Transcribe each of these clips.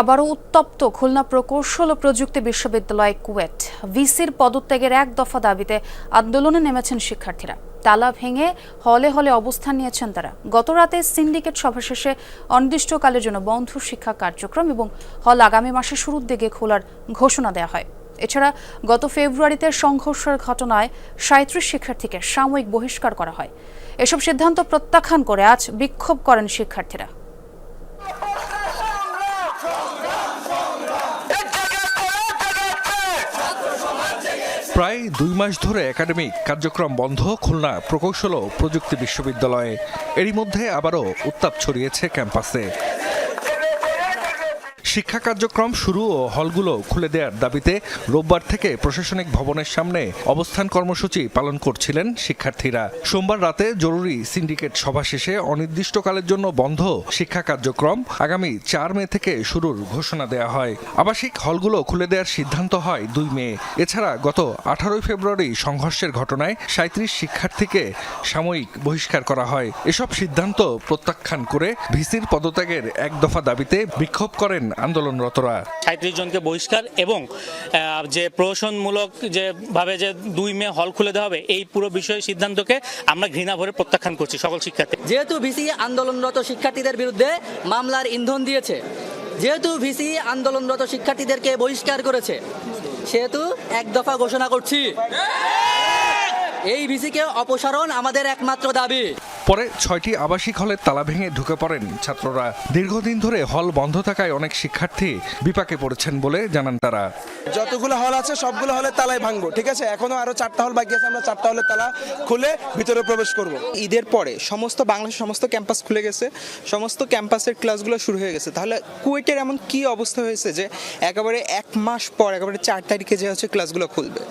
আবারও উত্তপ্ত খুলনা প্রকৌশল ও প্রযুক্তি বিশ্ববিদ্যালয় কুয়েট। ভিসির পদত্যাগের এক দফা দাবিতে আন্দোলনে নেমেছেন শিক্ষার্থীরা। তালা ভেঙে হলে হলে অবস্থান নিয়েছেন তারা। গত রাতে সিন্ডিকেট সভা শেষে অনির্দিষ্টকালের জন্য বন্ধ শিক্ষা কার্যক্রম এবং হল আগামী মাসের শুরুর দিকে খোলার ঘোষণা দেওয়া হয়। এছাড়া গত ফেব্রুয়ারিতে সংঘর্ষের ঘটনায় সাঁত্রিশ শিক্ষার্থীকে সাময়িক বহিষ্কার করা হয়। এসব সিদ্ধান্ত প্রত্যাখ্যান করে আজ বিক্ষোভ করেন শিক্ষার্থীরা। প্রায় দুই মাস ধরে একাডেমিক কার্যক্রম বন্ধ, খুলনা প্রকৌশল ও প্রযুক্তি বিশ্ববিদ্যালয়ে। এরই মধ্যে আবারও উত্তাপ ছড়িয়েছে ক্যাম্পাসে। শিক্ষা কার্যক্রম শুরু ও হলগুলো খুলে দেওয়ার দাবিতে রোববার থেকে প্রশাসনিক ভবনের সামনে অবস্থান কর্মসূচি পালন করছিলেন শিক্ষার্থীরা। সোমবার রাতে জরুরি সিন্ডিকেট সভা শেষে অনির্দিষ্টকালের জন্য বন্ধ শিক্ষা কার্যক্রম আগামী চার মে থেকে শুরুর ঘোষণা দেওয়া হয়। আবাসিক হলগুলো খুলে দেওয়ার সিদ্ধান্ত হয় দুই মে। এছাড়া গত আঠারোই ফেব্রুয়ারি সংঘর্ষের ঘটনায় সাঁত্রিশ শিক্ষার্থীকে সাময়িক বহিষ্কার করা হয়। এসব সিদ্ধান্ত প্রত্যাখ্যান করে ভিসির পদত্যাগের এক দফা দাবিতে বিক্ষোভ করেন আন্দোলনরতরা। সাঁত্রিশ জনকে বহিষ্কার এবং যে প্রহসনমূলক যে ভাবে যে দুই মে হল খুলে দেওয়া হবে এই পুরো বিষয় সিদ্ধান্তকে আমরা ঘৃণা ভরে প্রত্যাখ্যান করছি সকল শিক্ষার্থী। যেহেতু ভিসি আন্দোলনরত শিক্ষার্থীদের বিরুদ্ধে মামলার ইন্ধন দিয়েছে যেহেতু ভিসি আন্দোলনরত শিক্ষার্থীদেরকে বহিষ্কার করেছে সেহেতু এক দফা ঘোষণা করছি। এই ভিসিকে অপসারণ আমাদের একমাত্র দাবি। পরে ছয়টি আবাসিক হলে তালা ভেঙে ঢুকে পড়েন ছাত্ররা। দীর্ঘদিন ধরে হল বন্ধ থাকায় অনেক শিক্ষার্থী বিপাকে পড়েছেন বলে জানান তারা। যতগুলো হল আছে, সবগুলো হলে তালাই ভাঙবো, ঠিক আছে? এখনও আরও চারটা হল বাকি আছে, আমরা চারটা হলে তালা খুলে ভিতরে প্রবেশ করব। ঈদের পরে সমস্ত বাংলাদেশের সমস্ত ক্যাম্পাস খুলে গেছে, সমস্ত ক্যাম্পাসের ক্লাসগুলো শুরু হয়ে গেছে। তাহলে কুয়েটের এমন কি অবস্থা হয়েছে যে, একেবারে এক মাস পর, একেবারে চার তারিখে যে হচ্ছে ক্লাসগুলো খুলবে?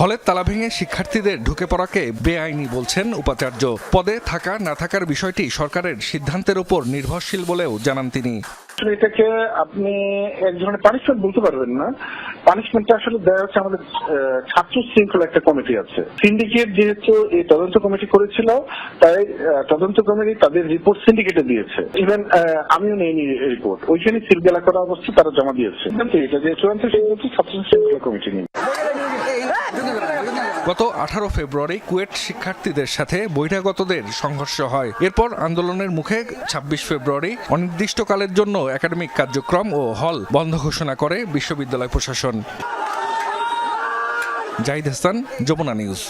হলের তালা ভেঙে শিক্ষার্থীদের ঢুকে পড়াকে বেআইনি বলছেন উপাচার্য। পদে থাকা, না থাকার বিষয়টি সরকারের সিদ্ধান্তের উপর নির্ভরশীল বলেও জানান তিনি। এটাকে আপনি এক ধরনের পানিশমেন্ট বলতে পারবেন না। পানিশমেন্টটা আসলে দেওয়া হচ্ছে আমাদের ছাত্র শৃঙ্খলা একটা কমিটি আছে। সিন্ডিকেট যেহেতু এই তদন্ত কমিটি করেছিল, তাই তদন্ত কমিটি তাদের রিপোর্ট সিন্ডিকেটে দিয়েছে। ইভেন আমিও নেইনি রিপোর্ট ওইখানে সিলগালা করা অবস্থা তারা জমা দিয়েছে। এটা যে চূড়ান্ত সিদ্ধান্ত, ছাত্র শৃঙ্খলা কমিটি নিয়ে। গত আঠারো ফেব্রুয়ারি কুয়েট শিক্ষার্থীদের সাথে বহিরাগতদের সংঘর্ষ হয়। এরপর আন্দোলনের মুখে ছাব্বিশ ফেব্রুয়ারি অনির্দিষ্টকালের জন্য একাডেমিক কার্যক্রম ও হল বন্ধ ঘোষণা করে বিশ্ববিদ্যালয় প্রশাসন। জাহিদ হাসান, যমুনা নিউজ।